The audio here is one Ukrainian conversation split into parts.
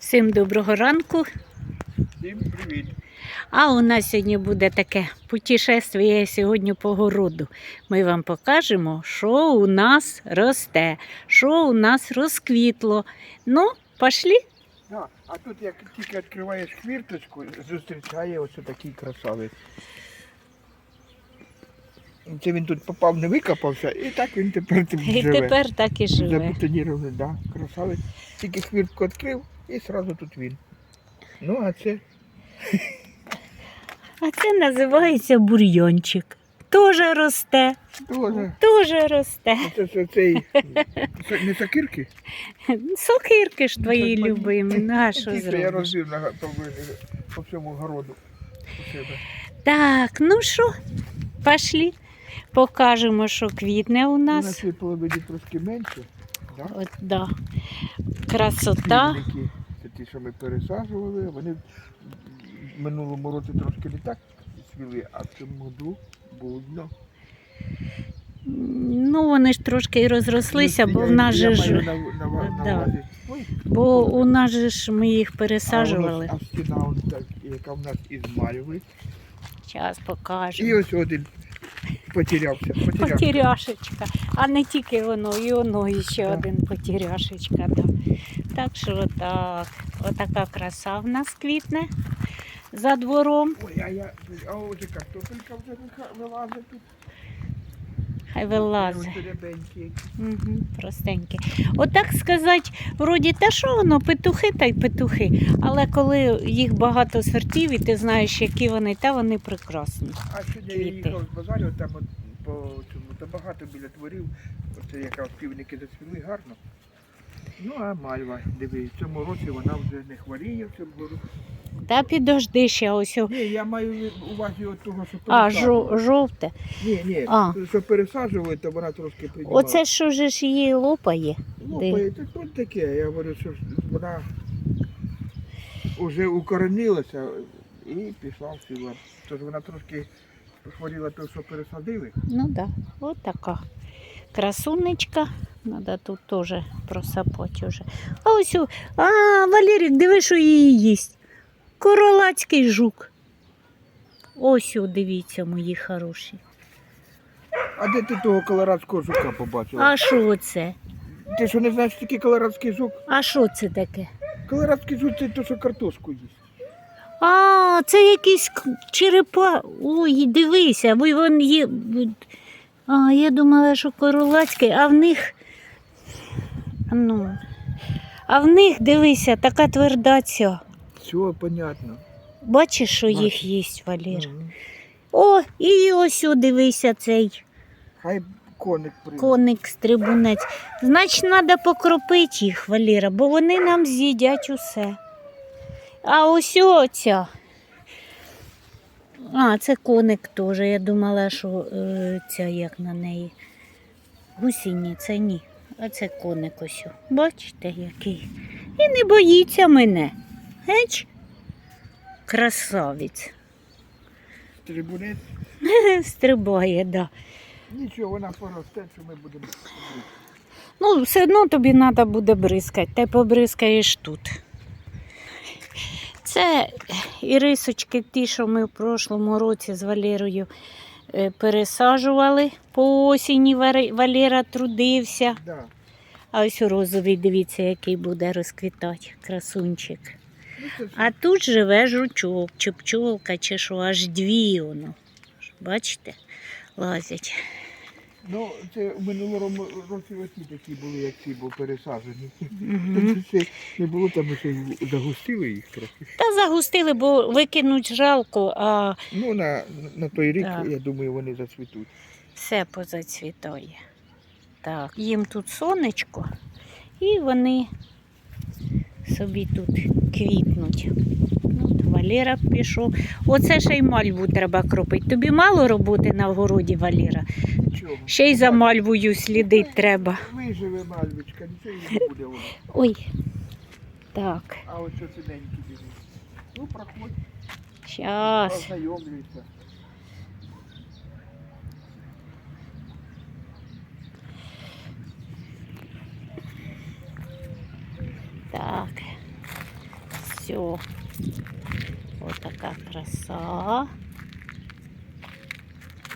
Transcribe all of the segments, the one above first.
Всім доброго ранку. Всім привіт. А у нас сьогодні буде таке путешествие сьогодні по городу. Ми вам покажемо, що у нас росте, що у нас розквітло. Ну, пошли. Да, а тут як тільки відкриваєш хвірточку, зустрічає ось такий красавець. Це він тут попав, не викопався, і так він тепер тут І тепер так і живе. Забетонірований, да, красавець. Тільки хвіртку відкрив і одразу тут він. Ну, а це А це називається бур'йончик. Тоже росте, теж. тоже росте. Це ж цей не сокирки? Сокирки ж твої Ну, любимі. Ну, а що Ті, Я зробиш? розвів на по, по всьому городу. у себе. Так, ну що, пошли. Покажемо, що квітне у Ну, На нас. цій половині трошки менше. Да? От, да. Красота. Півники, це ті, що ми пересаджували, вони в минулому році трошки не так свіли, а в цьому году будно. Ну, вони ж трошки і розрослися, бо в нас же ж. Да. Бо у нас же ж ми їх а, пересаджували. а стіна, он так, яка в нас із мальви. Зараз І ось один потерявся. потерявся. Потеряшечка. А не тільки воно, і воно і ще один потеряшечка. Да. Так що так, отака краса в нас квітне за двором. Ой, а я, а і картопелька вже вилазить тут. Хай вилазить. Угу, простенькі. Отак сказати, вроді, та що воно, петухи та й петухи. Але коли їх багато сортів, і ти знаєш, які вони, та вони прекрасні. А сьогодні я їхав з базарю, там от по цьому, багато біля дворів, оце якраз півники зацвіли гарно. Ну а мальва, диви, в цьому році вона вже не хворіє в цьому році. Та підожди ще ось. Ні, я маю увазі от того, що А, пересаджували. жовте. Ні, ні, А. що пересаджували, то вона трошки приймала. Оце що ж ж її лопає? Лопає, це тут таке, я говорю, що ж вона вже укоренилася і пішла в сила. Тож вона трошки хворіла то, що пересадили. Ну так, да, от така. Красунечка. Треба тут теж просапати вже. А ось, о- а, Валерік, диви, що її їсть. Королацький жук. Ось, о, дивіться, мої хороші. А де ти того колорадського жука побачила? А що це? Ти що не знаєш, що таке колорадський жук? А що це таке? Колорадський жук це то, що картошку їсть. А, це якийсь черепа. Ой, дивися, бо він є. А, я думала, що королацький, а в них. Ну. А в них, дивися, така тверда ця. Все, понятно. Бачиш, що Бачу. їх їсть, Валір? Мгм. О, і ось о, дивися цей Хай коник прийде. коник стрибунець. Значить, треба покропити їх, Валіра, бо вони нам з'їдять усе. А ось оця. А, це коник теж. Я думала, що е, ця як на неї. Гусіні, це ні. А це коник ось. Бачите, який. І не боїться мене. Геч? Красавець. Трибунець. Стрибає, так. Да. Нічого, вона поросте, що ми будемо. Ну, все одно тобі треба буде бризкати, ти побризкаєш тут. Це ірисочки, ті, що ми в прошлому році з Валерою е, пересаджували по осені. Валера трудився. Да. А ось у розовий, дивіться, який буде розквітати, красунчик. Ну, А тут живе жучок, чи пчолка, чи що, аж дві воно. Bачите, лазять. Ну, це в минулому році оці такі були, як ці, пересаджені. Мгм. Це не було там й загустили їх трохи. Та загустили, бо викинуть жалко, а Ну, на, на той рік, Так. я думаю, вони зацвітуть. все позацвітає. Так, їм тут сонечко, і вони собі тут квітнуть. От Валера пішов. Оце ще й мальву треба кропити. Тобі мало роботи на вгороді, Валера. Нічого. Ще й за мальвою слідить треба. Виживе мальвичка, нічого не буде. воно. Ой. Так, А ось що синенькі біжить. Ну, проходь, щас. познайомлюйся. Так. Все. Отака краса.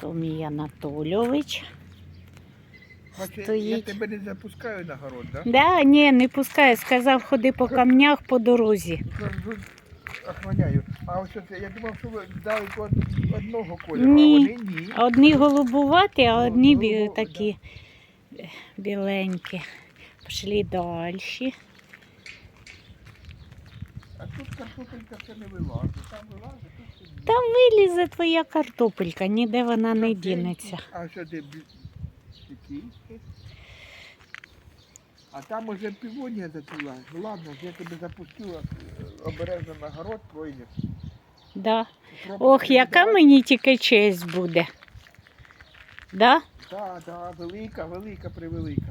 Томій Анатолійович. Значить, я Стоїть. тебе не запускаю на город, да? Да, ні, не пускає. Сказав, ходи по камнях по дорозі. Кажу, Охраняю. А ось це, я думав, що ви дали од- одного кольору, Ні. а вони ні. Одні голубуваті, а Ну, одні бі- голубо- такі е, біленькі. Пішли далі. А тут картопелька все не вилазить. Там вилазить, тут ні. Там вилізе твоя картопелька, ніде вона не дінеться. А сюди бі- такі. А там уже півонія зацвіла. Ну ладно, я тебе запустила, е, обережно на город пройдеш. Да. Ох, яка мені тільки честь буде. Да? Так, так, велика, велика, превелика.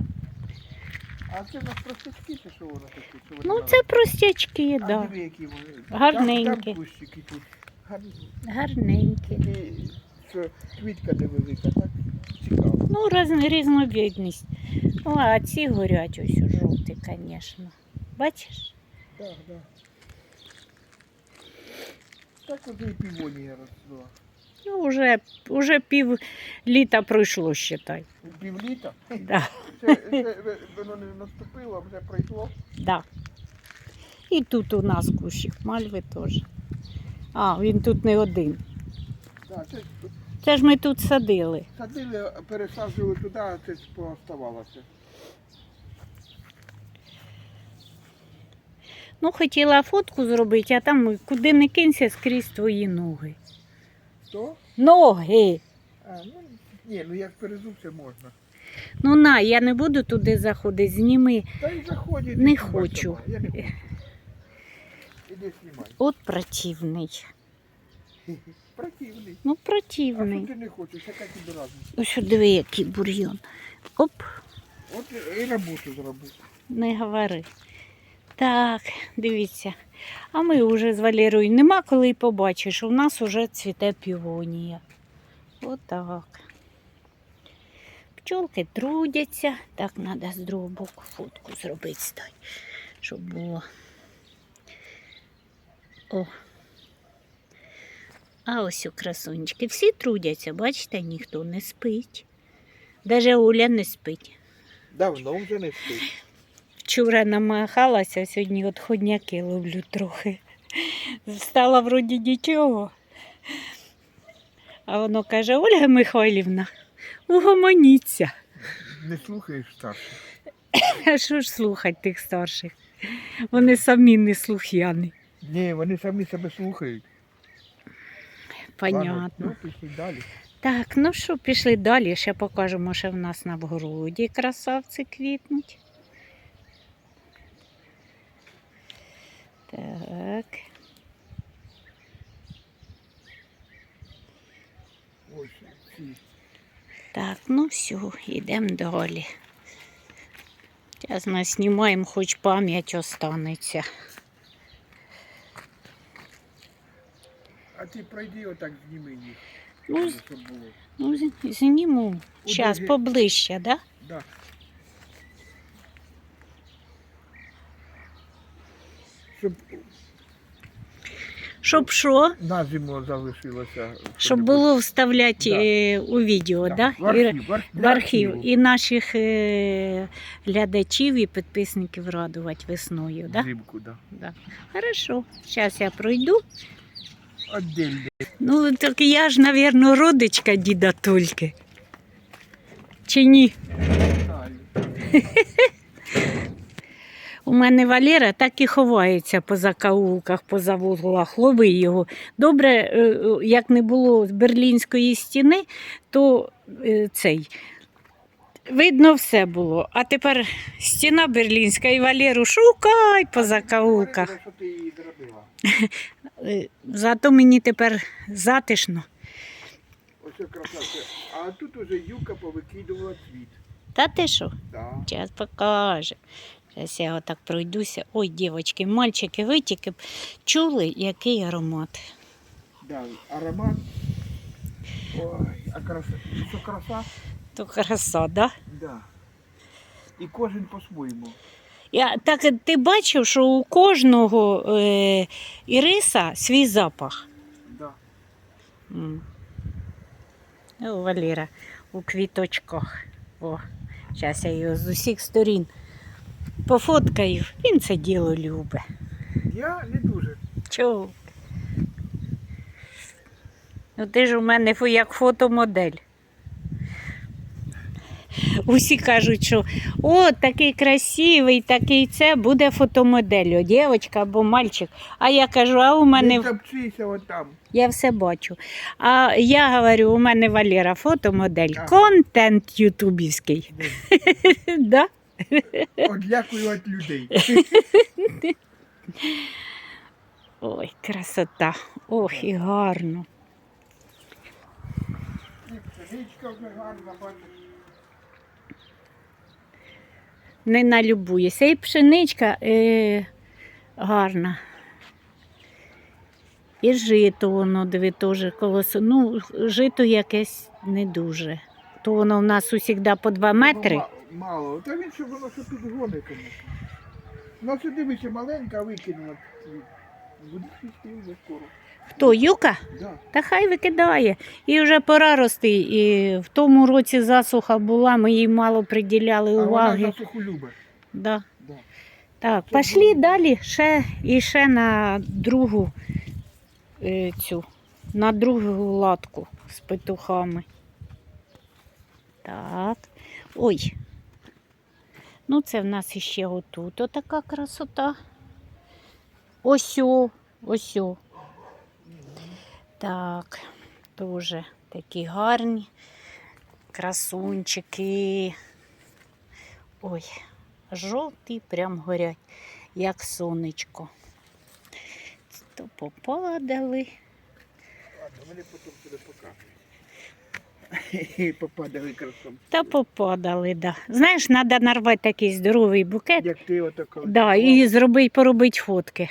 А це в нас простячки, чи що воно таке? Що вони Ну, це простячки, А да. диви, які вони. Гарненькі. Там, там кущики тут. Гарні. Гарненькі. І що квітка невелика, так? Цікаво. Ну, раз, різновидність. О, а ці горять ось жовті, звісно. Бачиш? Так, так. Так от і півонія розцвіла. Ну, вже, вже пів літа пройшло, считай. Півліта. Да, Це, це воно не наступило, вже пройшло. да. І тут у нас кущик мальви теж. А, він тут не один. Так, це Це ж ми тут садили. садили, пересаджували туди, а це пооставалося. Ну, хотіла фотку зробити, а там куди не кинься скрізь твої ноги. То? Ноги! А, ну, ні, ну як перезувся можна. Ну на, я не буду туди заходити, зніми. Та й заходять. Не хочу. Я не хочу. Іди знімай. От противний. Противний. Ну, А що противний. ти не хочеш? Яка тобі разниця? Ось диви, який бур'йон. Оп, От і роботу зроби. не говори. Так, дивіться. А ми вже з Валерою нема коли й побачиш. У нас вже цвіте півонія. Отак. Пчолки трудяться. Так, треба з другого боку фотку зробити, стай, щоб було. О. А ось у красунечки. Всі трудяться, бачите, ніхто не спить. Даже Оля не спить. Давно вже не спить. Вчора намахалася, сьогодні от ходняки ловлю трохи. Встала вроді нічого. А воно каже, Ольга Михайлівна, угомоніться. Не слухаєш старших. А що ж слухати тих старших? Вони самі не слух'яні. Ні, вони самі себе слухають. Ладно, Понятно. Ну, пішли далі. Так, ну що, пішли далі. Ще покажемо, що в нас на вгороді красавці квітнуть. Так. Так, ну все, йдемо далі. Зараз ми знімаємо, хоч пам'ять останеться. А ти пройди отак зніми їх. Ну, щоб було. Ну, зніму. Зараз поближче, да? Да. Щоб Щоб що? на зиму залишилося. Щоб було вставляти Да. е, у відео, да? В І- архів, в арх- в архів. І наших е, глядачів і підписників радувати весною, да? Взимку, да. Да. Хорошо, зараз я пройду. Отдельно. Ну, так я ж, мабуть, родичка діда Тольки. Чи ні? У мене Валера так і ховається по закаулках, по завуглах. Лови його. Добре, е, е, як не було берлінської стіни, то е, цей. Видно, все було. А тепер стіна берлінська і Валеру шукай по закаулках. Зато мені тепер затишно. Ось це. А тут уже юка повикидувала цвіт. Та ти що? Да. Зараз покаже. Зараз я отак пройдуся. Ой, дівчатки, мальчики, ви тільки б чули, який аромат. Да. Аромат. Ой, а краса. Що краса? То краса, да? Да. І кожен по-своєму. Я, так ти бачив, що у кожного е, іриса свій запах. Да. М. О, Валера у квіточках. О, зараз я його з усіх сторін пофоткаю. Він це діло любить. Я не дуже. Чого? Ну ти ж у мене як фотомодель. Усі кажуть, що о, такий красивий, такий це буде фотомодель, дівчинка або мальчик. А я кажу, а у мене Не отам. я все бачу. А я говорю, у мене Валера фотомодель, контент ютубівський. Да? Одлякую від людей. Ой, красота. Ох, і гарно. Вже гарна, бачиш. Не налюбуєшся. І пшеничка е, гарна. І жито воно, диви, теж колосо. Ну, жито якесь не дуже. То воно в нас усігда по 2 метри. Ма- Мало. Та він ще воно що підгони, звісно. Ну це дивися, маленька викинула. Буде свісти вже скоро. Хто, Юка? Да. Та хай викидає. І вже пора рости. І в тому році засуха була, ми їй мало приділяли А вона уваги. засуху любить. Да. Да. Так, Це пішли далі ще і ще на другу е, цю, на другу латку з петухами. Так. Ой. Ну, це в нас іще отут отака красота. Осьо, осьо. Так, дуже такі гарні красунчики. Ой, жовті прям горять, як сонечко. То попадали. Ладно, вони потім тебе покажуть. Попадали красом. Та попадали, да. Знаєш, треба нарвати такий здоровий букет. Як ти отако. Да, і зробити, поробити фотки.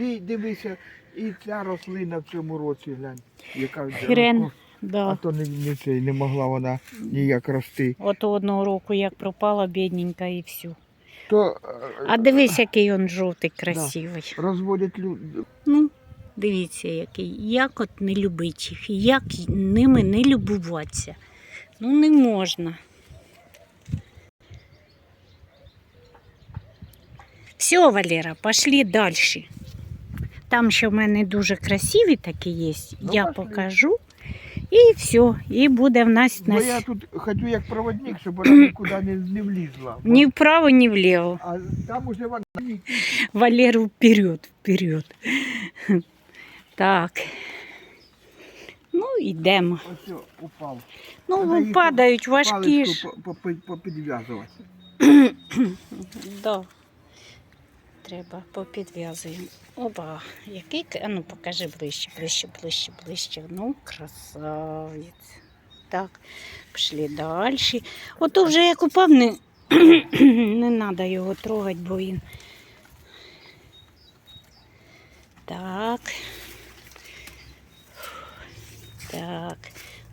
І дивися, і ця рослина в цьому році, глянь, яка Хрен. О, А то не, не, цей, не могла вона ніяк рости. От одного року як пропала бідненька і все. То А дивись, який він жовтий, красивий. розводять люди. Ну, дивіться, який. Як от не любить їх, як ними не любуватися. Ну, не можна. Все, Валера, пошли далі. Там ще в мене дуже красиві такі є. Ну, я пошли. покажу. І все. І буде в нас Бо я тут хочу як проводник, щоб вона нікуди не, не влізла. Ні вправо, ні вліво. А там уже вона Валеру вперед, вперед. Так. Ну, йдемо. ось упав. Ну, падають важкі ж. Попідв'язувати. Да. Треба попідв'язуємо. Опа, який. А ну покажи ближче, ближче, ближче, ближче. Ну, красавець. Так, пішли далі. Ото вже як упав, не, не треба його трогати, бо він. Так. Так.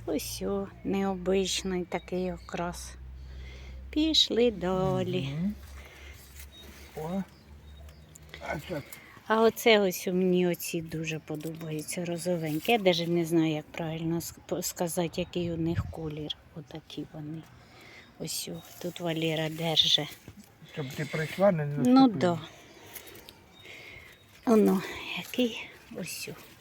Ось о, необичний такий окрас. Пішли далі. О. А оце ось у мені оці дуже подобаються розовенькі. Я навіть не знаю, як правильно сказати, який у них колір. Отакі вони. Ось о, тут Валера держи. щоб ти прийшла, не Ну наступила. да. Оно, який ось. о.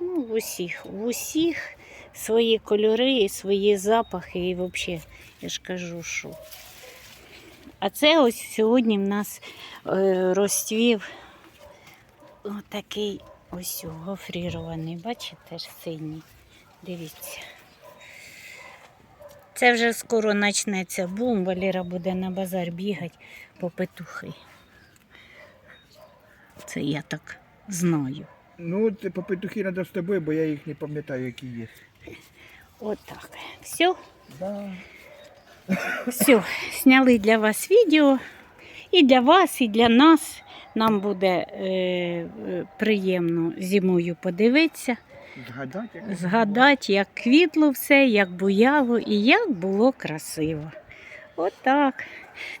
Ну, в усіх, в усіх свої кольори і свої запахи, і взагалі, я ж кажу, що. А це ось сьогодні в нас е, розцвів отакий ось гофрірований, бачите, синій. Дивіться. Це вже скоро почнеться бум, Валера буде на базар бігати по петухи. Це я так знаю. Ну, це по петухи треба з тобою, бо я їх не пам'ятаю, які є. Отак. Все, Да. все. Сняли для вас відео. І для вас, і для нас. Нам буде е, е, приємно зимою подивитися, Згадати, як згадати, як квітло все, як буяло і як було красиво. Отак.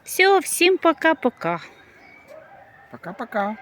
Все, всім пока-пока. Пока-пока.